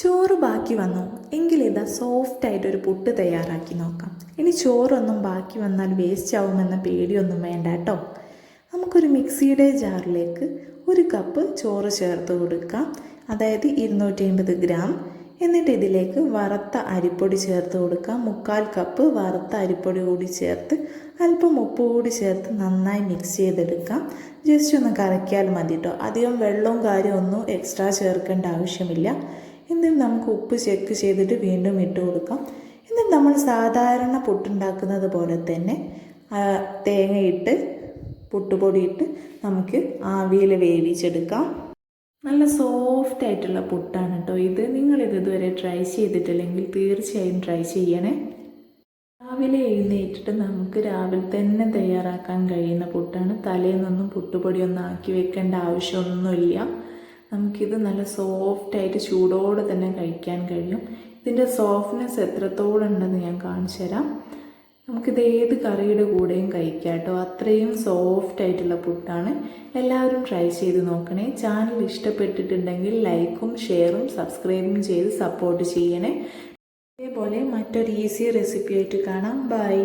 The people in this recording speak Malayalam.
ചോറ് ബാക്കി വന്നു. എങ്കിൽ ഇതാ സോഫ്റ്റ് ആയിട്ടൊരു പുട്ട് തയ്യാറാക്കി നോക്കാം. ഇനി ചോറൊന്നും ബാക്കി വന്നാൽ വേസ്റ്റ് ആവുമെന്ന പേടിയൊന്നും വേണ്ട കേട്ടോ. നമുക്കൊരു മിക്സിയുടെ ജാറിലേക്ക് ഒരു കപ്പ് ചോറ് ചേർത്ത് കൊടുക്കാം. അതായത് ഇരുന്നൂറ്റി അമ്പത് ഗ്രാം. എന്നിട്ട് ഇതിലേക്ക് വറുത്ത അരിപ്പൊടി ചേർത്ത് കൊടുക്കാം. മുക്കാൽ കപ്പ് വറുത്ത അരിപ്പൊടി കൂടി ചേർത്ത് അല്പം ഉപ്പ് കൂടി ചേർത്ത് നന്നായി മിക്സ് ചെയ്തെടുക്കാം. ജസ്റ്റ് ഒന്ന് കറക്കിയാൽ മതി കേട്ടോ. അധികം വെള്ളവും കാര്യമൊന്നും എക്സ്ട്രാ ചേർക്കേണ്ട ആവശ്യമില്ല. എന്നിട്ട് നമുക്ക് ഉപ്പ് ചെക്ക് ചെയ്തിട്ട് വീണ്ടും ഇട്ട് കൊടുക്കാം. എന്നിട്ട് നമ്മൾ സാധാരണ പുട്ടുണ്ടാക്കുന്നത് പോലെ തന്നെ തേങ്ങയിട്ട് പുട്ടുപൊടിയിട്ട് നമുക്ക് ആവിയിൽ വേവിച്ചെടുക്കാം. നല്ല സോഫ്റ്റ് ആയിട്ടുള്ള പുട്ടാണ് കേട്ടോ ഇത്. നിങ്ങളിത് ഇതുവരെ ട്രൈ ചെയ്തിട്ടില്ലെങ്കിൽ തീർച്ചയായും ട്രൈ ചെയ്യണേ. രാവിലെ എഴുന്നേറ്റിട്ട് നമുക്ക് രാവിലെ തന്നെ തയ്യാറാക്കാൻ കഴിയുന്ന പുട്ടാണ്. തലേന്നൊന്നും പുട്ടുപൊടിയൊന്നും ആക്കി വെക്കേണ്ട ആവശ്യമൊന്നുമില്ല. നമുക്കിത് നല്ല സോഫ്റ്റായിട്ട് ചൂടോടെ തന്നെ കഴിക്കാൻ കഴിയും. ഇതിന്റെ സോഫ്റ്റ്നെസ് എത്രത്തോളം ഉണ്ടെന്ന് ഞാൻ കാണിച്ചു തരാം. നമുക്കിത് ഏത് കറിയുടെ കൂടെയും കഴിക്കാം കേട്ടോ. അത്രയും സോഫ്റ്റ് ആയിട്ടുള്ള പുട്ടാണ് എല്ലാവരും ട്രൈ ചെയ്ത് നോക്കണേ. ചാനൽ ഇഷ്ടപ്പെട്ടിട്ടുണ്ടെങ്കിൽ ലൈക്കും ഷെയറും സബ്സ്ക്രൈബും ചെയ്ത് സപ്പോർട്ട് ചെയ്യണേ. അതേപോലെ മറ്റൊരു ഈസി റെസിപ്പി ആയിട്ട് കാണാം. ബൈ